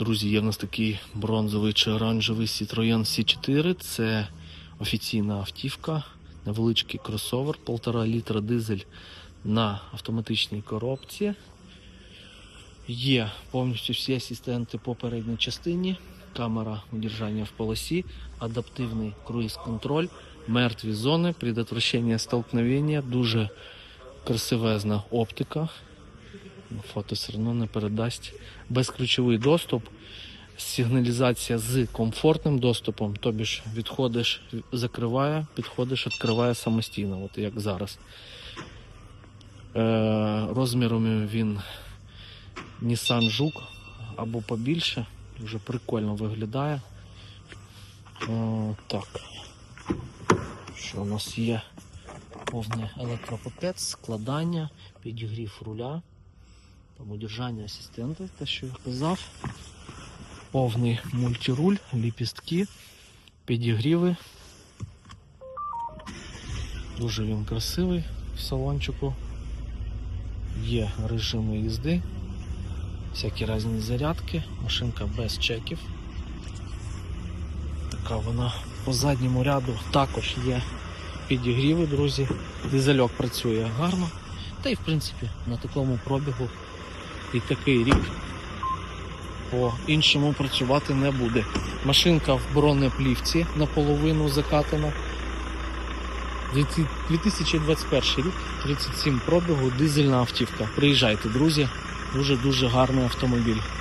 Друзі, є в нас такий бронзовий чи оранжевий Citroën C4. Це офіційна автівка, невеличкий кросовер, 1,5 літра дизель на автоматичній коробці. Є повністю всі асистенти по передній частині, камера удержання в полосі, адаптивний круїз-контроль, мертві зони, предотвращення столкновення, дуже красивезна оптика. Фото все одно не передасть. Безключовий доступ, сигналізація з комфортним доступом, тобі ж відходиш, закриває, підходиш, відкриває самостійно, от як зараз. Е, розміром він Nissan Жук або побільше. Дуже прикольно виглядає. О, так. Що у нас є? Повний електропакет, складання, підігрів руля, там удержання асистента, те, що я казав. Повний мультируль, ліпістки, підігріви. Дуже він красивий в салончику. Є режими їзди, всякі різні зарядки, машинка без чеків. Така вона по задньому ряду також є підігріви, друзі. Дизельок працює гарно. Та й в принципі на такому пробігу і такий рік по-іншому працювати не буде. Машинка в бронеплівці наполовину закатана. 2021 рік, 37 пробігу, дизельна автівка. Приїжджайте, друзі. Дуже-дуже гарний автомобіль.